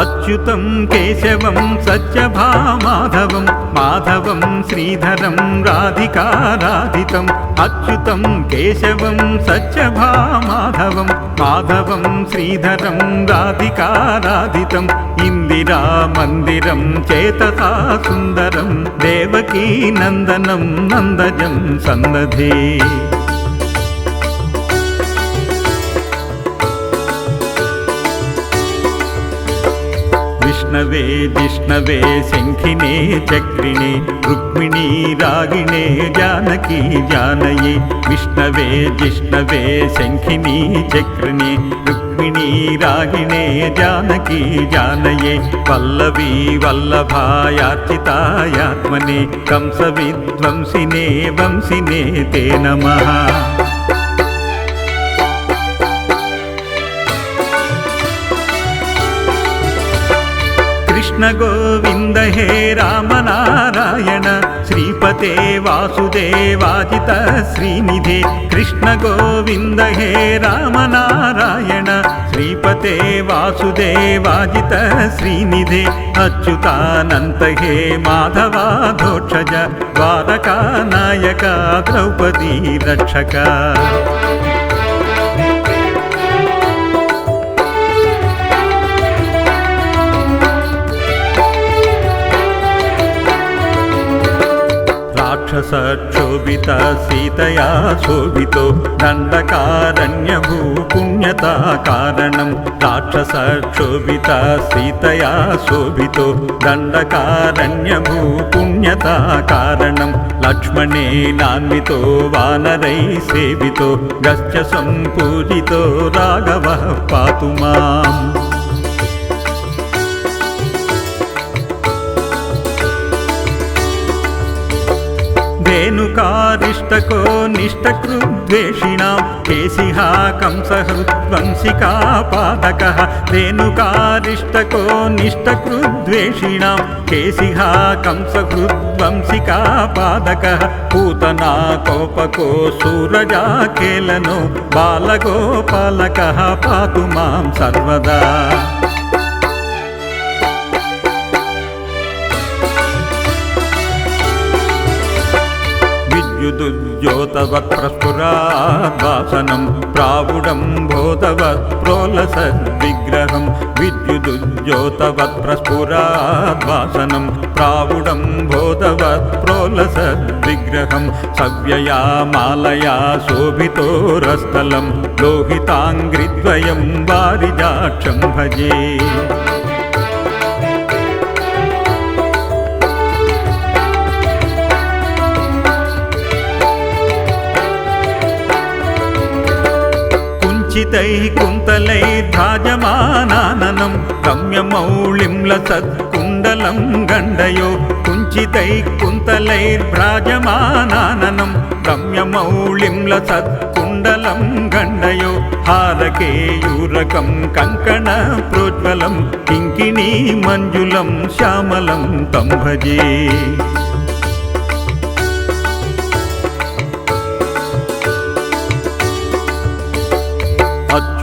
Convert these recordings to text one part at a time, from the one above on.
అచ్యుతం కేశవం సత్యభా మాధవం మాధవం శ్రీధరం రాధికారాధితం అచ్యుతం కేశవం సత్యభా మాధవం మాధవం శ్రీధరం రాధికారాధితం ఇందిరా మందిరం చేతసా సుందరం దేవకీ నందనం నందజం సన్నధే वैष्णवे विष्णवे शङ्खिने चक्रिणे रुक्मिणी रागिणे जानकी जानये। विष्णवे जिष्णवे शङ्खिनी चक्रिणे रुक्मिणी रागिणे जानकी जानये। वल्लवी वल्लभायाचितायात्मने कंसविद्वंसिने वंसिने ते नमः। కృష్ణ గోవింద హే రామనారాయణ శ్రీపతే వాసుదేవాజిత శ్రీనిధే కృష్ణ గోవింద హే రామనారాయణ శ్రీపతే వాసుదేవాజిత శ్రీనిధే అచ్యుతానంత హే మాధవాధోక్షజ ద్వారకా నాయక ద్రౌపదీ రక్షక. రాక్షసక్షోభిత సీతయా శోభితో దండకారణ్యభూ పుణ్యతా కారణం. రాక్షసక్షోభిత సీతయా శోభితో దండకారణ్యభూ పుణ్యతా కారణం. లక్ష్మణే నాన్వితో వానరై సేవితో గశ్చ సంపూజితో రాఘవ పాతు మాం. ధేనుకారిష్టకో నిష్టకృద్వేషిణాం కేశిహా కంసహృద్వంశికా పాతక ధేనుకారిష్టకో నిష్టకృద్వేషిణాం కేశిహా కంసహృద్వంశికా పాదక. పూతనా కోపకో సూరజాకేలనో బాలగోపాలక. పాతు మాం సర్వదా. విద్యుదుజ్యోతవత్ ప్రస్ఫురాద్వాసనం ప్రావుడం బోధవత్ ప్రోలసద్ విగ్రహం విద్యుదుజ్యోతవత్ ప్రస్ఫురాద్వాసనం ప్రావుడం బోధవత్ ప్రోలసద్ విగ్రహం సవ్యయా మాలయా శోభితోరస్థలం లోహితాంగ్రిద్వయం వారిజాక్షం భజే. కుంచితై కుంతలై ధాజమానాననం రమ్యమౌళింల సత్కుండలం గండయో కుంచితై కుంతలై భ్రాజమానాననం రమ్యమౌళింల సత్కుండలం గండయో హారకేయూరకం కంకణ ప్రోజ్వలం కింకిణీ మంజులం శ్యామలం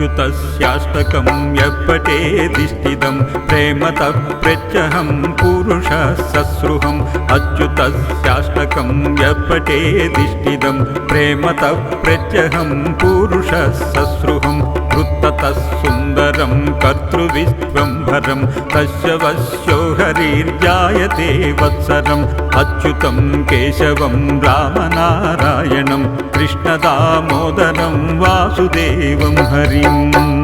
अच्युतस्याष्टकं यप्पटे तिष्ठितं प्रेमतः प्रत्यहं पुरुषः सस्रुहम् अच्युतस्याष्टकं व्यपटे तिष्ठितं प्रेमतः प्रत्यहं पुरुषः ससृहम् कृत्ततः सुन्दरं कर्तृविश्वम्भरं तस्य वश्यो हरिर्जायते वत्सरम् अच्युतं केशवं रामनारायणं कृष्णदामोदरं वासुदेवं हरिम्।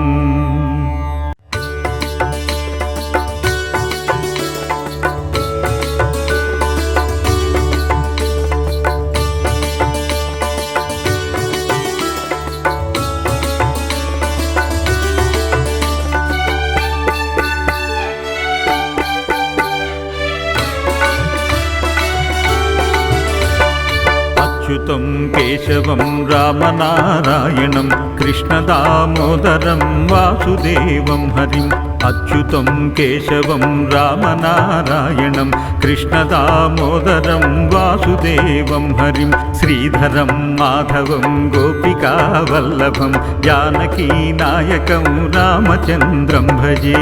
రామనారాయణం కృష్ణదామోదరం వాసుదేవం హరిం అచ్యుతం కేశవం రామనారాయణం కృష్ణదామోదరం వాసుదేవం హరిం శ్రీధరం మాధవం గోపికావల్లభం జానకీ నాయకం రామచంద్రం భజే.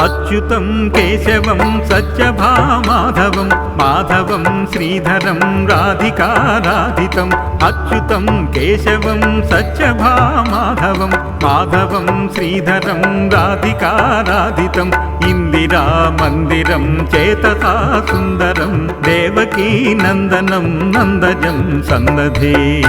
అచ్యుతం కేశవం సత్యభా మాధవం మాధవం శ్రీధరం రాధికారాధితం. అచ్యుతం కేశవం సత్యభామాధవం మాధవం శ్రీధరం రాధికారాధితం. ఇందిరా మందిరం చేతతా సుందరం దేవకీ నందనం నందజం సందధే.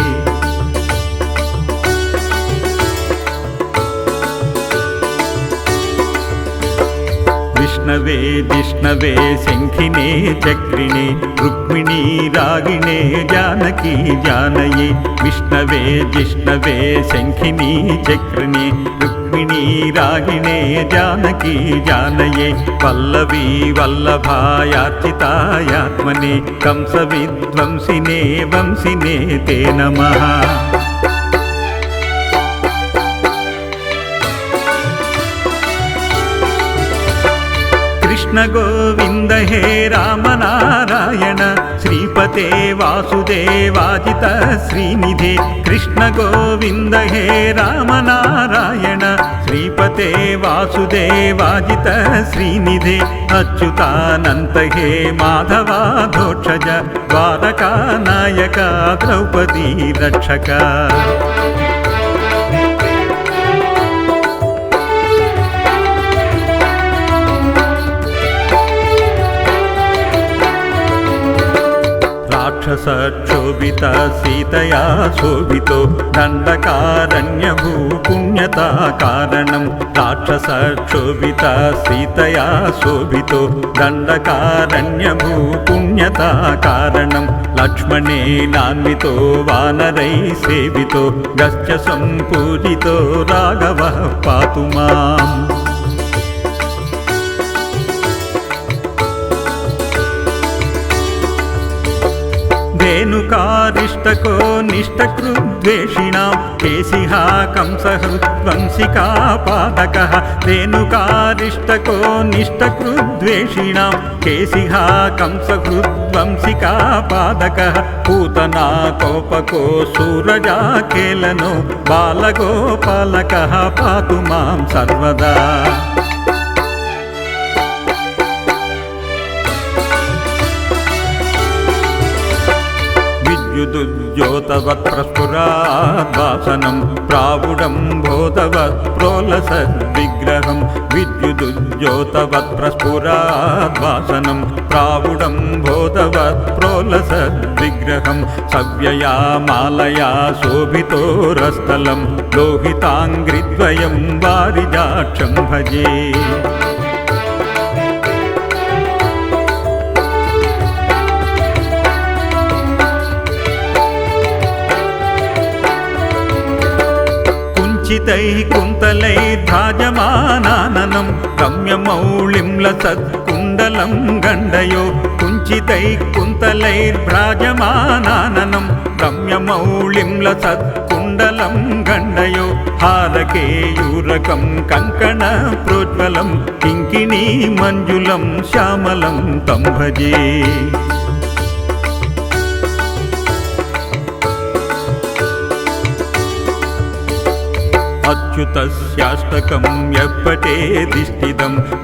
విష్ణవే జిష్ణవే శంఖినే చక్రిణే రుక్మిణీ రాగిణే జానకీ జానయే విష్ణవే జిష్ణవే శంఖినీ చక్రిణే రుక్మిణీ రాగిణే జానకీ జానయే పల్లవీ వల్లభాయార్చితాయాత్మనే కంస విధ్వంసినే వంశినే తే కృష్ణ గోవింద హే రామనారాయణ శ్రీపతే వాసుదేవాజిత శ్రీనిధే. కృష్ణ గోవింద హే రామనారాయణ శ్రీపతే వాసుదేవాజిత శ్రీనిధే. అచ్యుతానంత హే మాధవాధోక్షజ ద్వారకా నాయక ద్రౌపదీ రక్షక. రాక్షసక్షోభిత సీతయా శోభితో దండకారణ్య భూపుణ్యత కారణం. రాక్షసక్షోభిత సీతయా శోభితో దండకారణ్య భూపుణ్యత కారణం. లక్ష్మణే నాన్వితో వానరై సేవితో గశ్చ సంపూరితో రాఘవ పాతు మాం. ధేనుకారిష్టకో నిష్టకృద్వేషిణాం కేశిహా కంసహృద్వంశికా పాదక ధేనుకారిష్టకో నిష్టకృద్వేషిణాం కేశిహా కంసహృద్వంశికా పాదక పూతనా కోపకో సూరజా కేలనో బాలగోపాలక పాతు మాం సర్వదా విద్యుదుజ్యోతవత్ప్రస్ఫురాద్వాసనం ప్రావుడం భూతవత్ ప్రోలసద్విగ్రహం విద్యుదుజ్యోతవత్ప్రస్ఫురాద్వాసనం ప్రావుడం భూతవత్ ప్రోలసద్విగ్రహం సవ్యయా మాలయా శోభితోరస్థలం లోహితాంగ్రిద్వయం వారిజాక్షం భజే. కుంచితై కుంతలై ధాజమానాననం రమ్యమౌళింల సత్కుండలం గండయో కుంచితై కుంతలై భ్రాజమానాననం రమ్యమౌళింల సత్కుండలం గండయో హారకేయూరకం కంకణ ప్రోజ్వలం కింకిణీ మంజులం శ్యామలం తం अच्युतस्याष्टकं व्यपटे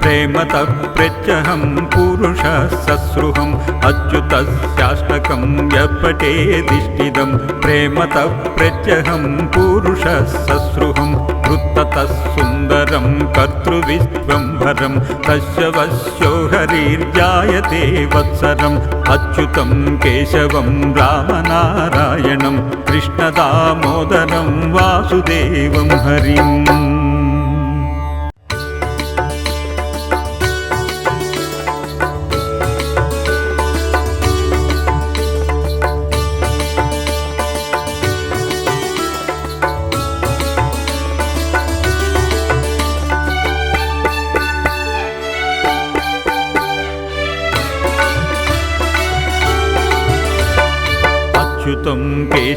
प्रेमतः प्रत्यहं पुरुषः ससृहम् अच्युतस्याष्टकं व्यपटे प्रेमतः प्रत्यहं पुरुषः ससृहं वृत्ततः सुन्दरं कर्तृविश्वम्भरं तस्य वश्यो हरिर्जायते वत्सरम्। अच्युतं केशवं रामनारायणं कृष्णदामोदरं वासुदेवं हरि। హరిం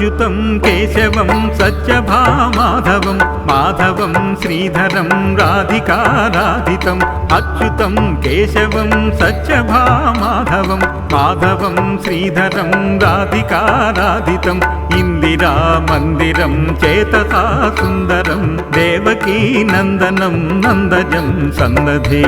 రామచంద్రం భజే అచ్యుతం కేశవం సత్యభామాధవం మాధవం శ్రీధరం రాధికారాధితం అచ్యుతం కేశవం సత్యభామాధవం మాధవం శ్రీధరం రాధికారాధితం ఇందిరా మందిరం చేతసా సుందరం దేవకీ నందనం నందజం సందధే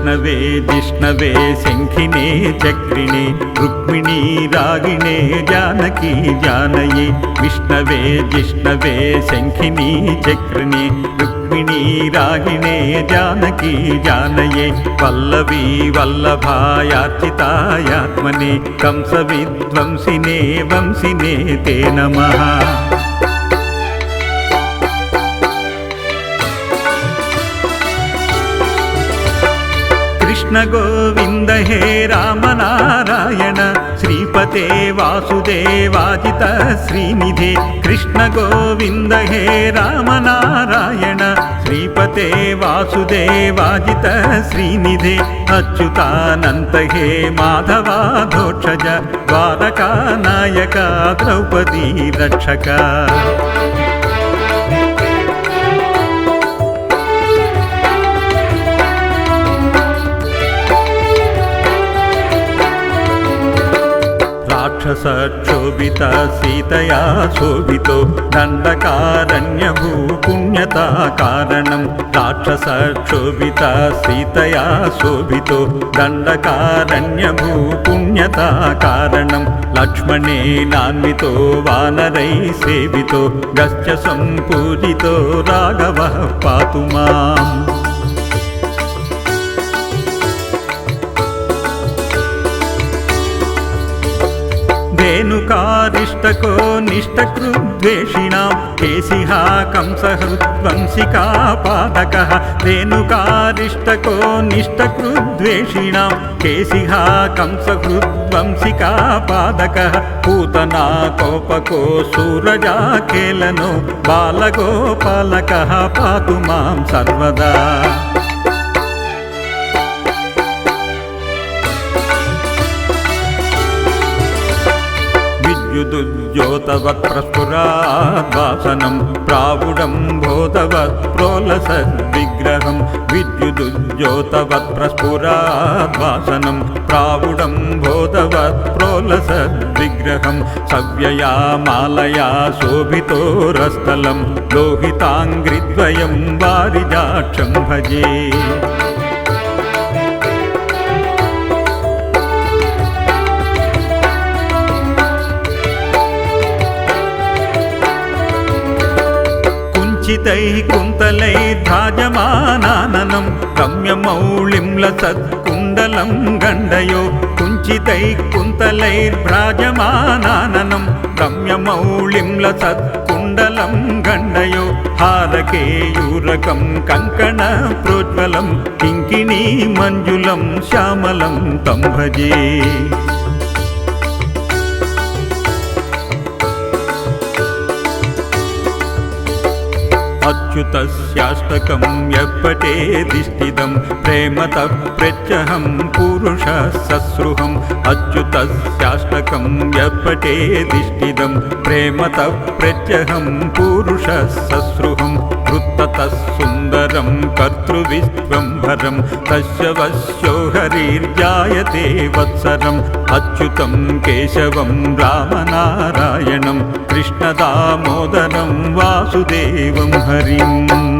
విష్ణవే జిష్ణవే శంఖినే చక్రిణే రుక్మిణీ రాగిణే జానకీ జానయే విష్ణవే జిష్ణవే శంఖినీ చక్రిణే రుక్మిణీ రాగిణే జానకీ జానయే పల్లవీ వల్లభాయార్చితాయాత్మనే కంస విధ్వంసినే వంశినే తే కృష్ణ గోవింద హే రామనారాయణ శ్రీపతే వాసుదేవాజిత శ్రీనిధే. కృష్ణ గోవింద హే రామనారాయణ శ్రీపతే వాసుదేవాజిత శ్రీనిధే. అచ్యుతానంత హే మాధవాధోక్షజ ద్వారకా నాయక ద్రౌపదీ రక్షక. రాక్షసక్షోభిత సీతయా శోభితో దండకారణ్య భూపుణ్యత కారణం. రాక్షసక్షోభిత సీతయా శోభితో దండకారణ్య భూపుణ్యత కారణం. లక్ష్మణే నాన్వితో వానరై సేవితో గశ్చ సంపూజితో రాఘవ పాతు మాం. ధేనుకారిష్టకో నిష్టకృద్వేషిణాం కేశిహా కంసహృద్వంశికా పాదక ధేనుకారిష్టకో నిష్టకృద్వేషిణాం కేశిహా కంసహృద్వంశికా పాదక పూతనా కోపకో సూరజా కేలనో బాలగోపాలక పాతు మాం సర్వదా విద్యుదుజ్యోతవత్ ప్రస్ఫురాద్వాసనం ప్రావుడం బోధవత్ ప్రోలసద్విగ్రహం విద్యుదుజ్యోతవత్ ప్రస్ఫురాద్వాసనం ప్రావుడం బోధవత్ ప్రోలసద్విగ్రహం సవ్యయా మాలయా శోభితోరస్థలం లోహితాంగ్రిద్వయం వారిజాక్షం భజే. కుంచితై కుంతలై ధాజమానాననం రమ్యమౌళింల సత్కుండలం గండయో కుంచితై కుంతలై భ్రాజమానాననం రమ్యమౌళింల సత్కుండలం గండయో హారకేయూరకం కంకణ ప్రోజ్వలం కింకిణీ మంజులం శ్యామలం अच्युतस्याष्टकं व्यपटे धिष्ठितं प्रेमतः प्रत्यहं पुरुषः ससृहम् अच्युतस्याष्टकं व्यपटे धिष्ठितं प्रेमतः प्रत्यहं पुरुषः ससृहम् कृत्ततः सुन्दरं कर्तृविश्वम्भरं तस्य वश्यो हरिर्जायते वत्सरम् अच्युतं केशवं रामनारायणं कृष्णदामोदरं वासुदेवं हरिम्।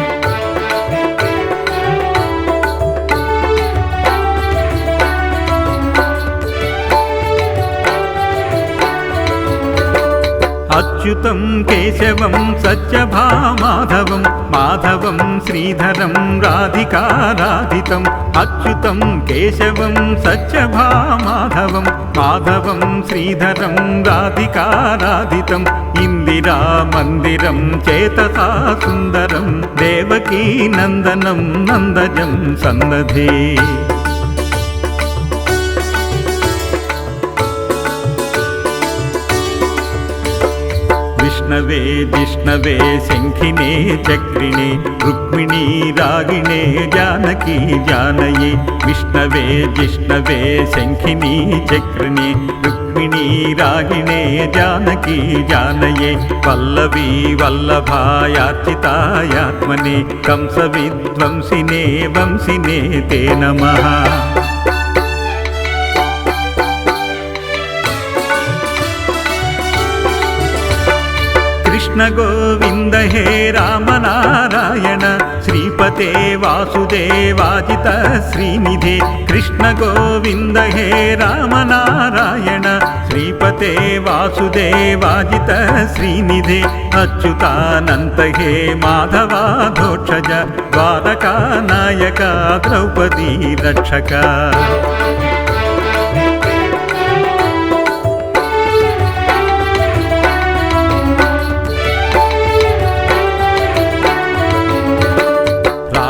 జానకీ నాయకం రామచంద్రం భజే అచ్యుతం కేశవం సత్యభామాధవం మాధవం శ్రీధరం రాధికారాధితం అచ్యుతం కేశవం సత్యభామాధవం మాధవం శ్రీధరం రాధికారాధితం ఇందిరా మందిరం చేతసా సుందరం దేవకీ నందనం నందజం సందధే విష్ణవే జిష్ణవే శంఖినే చక్రిణే రుక్మిణీ రాగిణే జానకీ జానయే విష్ణవే జిష్ణవే శంఖినీ చక్రిణే రుక్మిణీ రాగిణే జానకీ జానయే పల్లవీ వల్లభాయార్చితాయాత్మనే కంస విధ్వంసినే వంశినే తే నమః కృష్ణ గోవింద హే రామనారాయణ శ్రీపతే వాసుదేవాజిత శ్రీనిధే. కృష్ణ గోవింద హే రామనారాయణ శ్రీపతే వాసుదేవాజిత శ్రీనిధే. అచ్యుతానంత హే మాధవాధోక్షజ ద్వారకా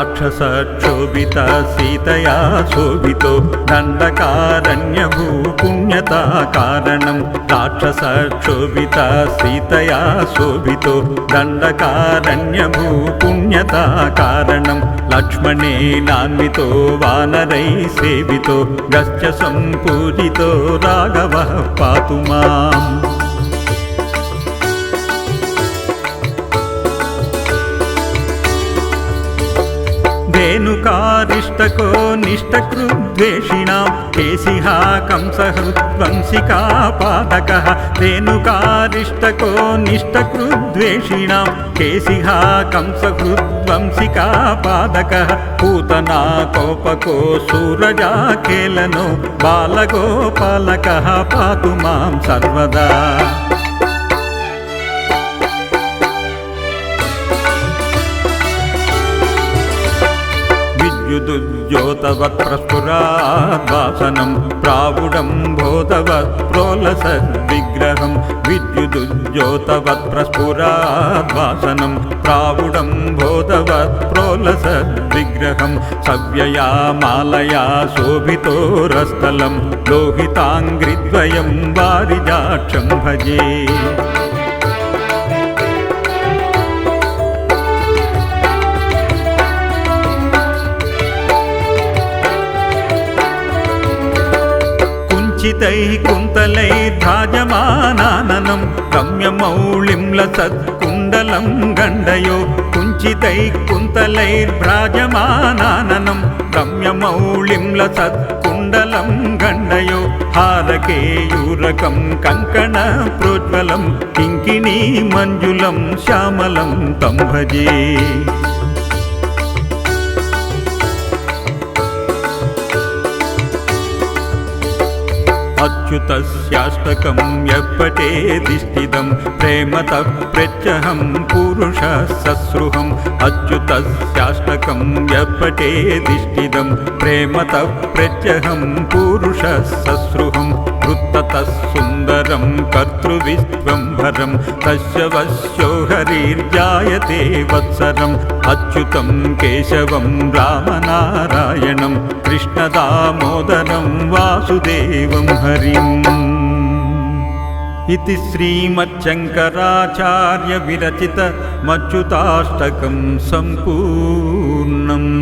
రాక్షసక్షోభిత సీతయా శోభితో దండకారణ్యభూ పుణ్యతా కారణం రాక్షసక్షోభిత సీతయా శోభితో దండకారణ్యభూ పుణ్యతా కారణం లక్ష్మణే నాన్వితో వానరై సేవితో గస్య సంపూజితో రాఘవ పాతు మాం ధేనుకారిష్టకో నిష్టకృద్వేషిణాం కేశిహా కంసహృద్వంశికా పాదక ధేనుకారిష్టకో నిష్టకృద్వేషిణాం కేశిహా కంసహృద్వంశికా పాదక పూతనా కోపకో సూరజా కేలనో బాలగోపాలక. పాతు विद्युदुद्योतवत्प्रस्फुराद्वासनं प्रावुडं भोगवत् प्रोलसद्विग्रहं विद्युदुद्योतवत्प्रस्फुराद्वासनं प्रावुडं भोगवत् प्रोलसद्विग्रहं सव्यया मालया शोभितोरस्थलं लोहिताङ्घ्रिद्वयं वारिजाक्षं भजे। కుంచితై కుంతలైర్భాజమానాననం రమ్యమౌళిం సత్కుండలం గండయో కుంచితై కుంతలై భ్రాజమానాననం రమ్యమౌళిం సత్కుండలం గండయో హారకేయూరకం కంకణ ప్రోజ్వలం కింకిణీ మంజులం శ్యామలం తంభజే अच्युतस्याष्टकं यप्पटे तिष्ठितं प्रेमतः प्रत्यहं पुरुषः सस्रुहम् अच्युतस्याष्टकं व्यप्पटे तिष्ठितं प्रेमतः प्रत्यहं पुरुषः सस्रुहम् कृत्ततः सुन्दरं कर्तृविश्वम्भरं तस्य वश्यो हरिर्जायते वत्सरम्। अच्युतं केशवं रामनारायणं कृष्णदामोदरं वासुदेवं हरिम्। इति श्रीमच्छङ्कराचार्यविरचितमच्युताष्टकं सम्पूर्णम्।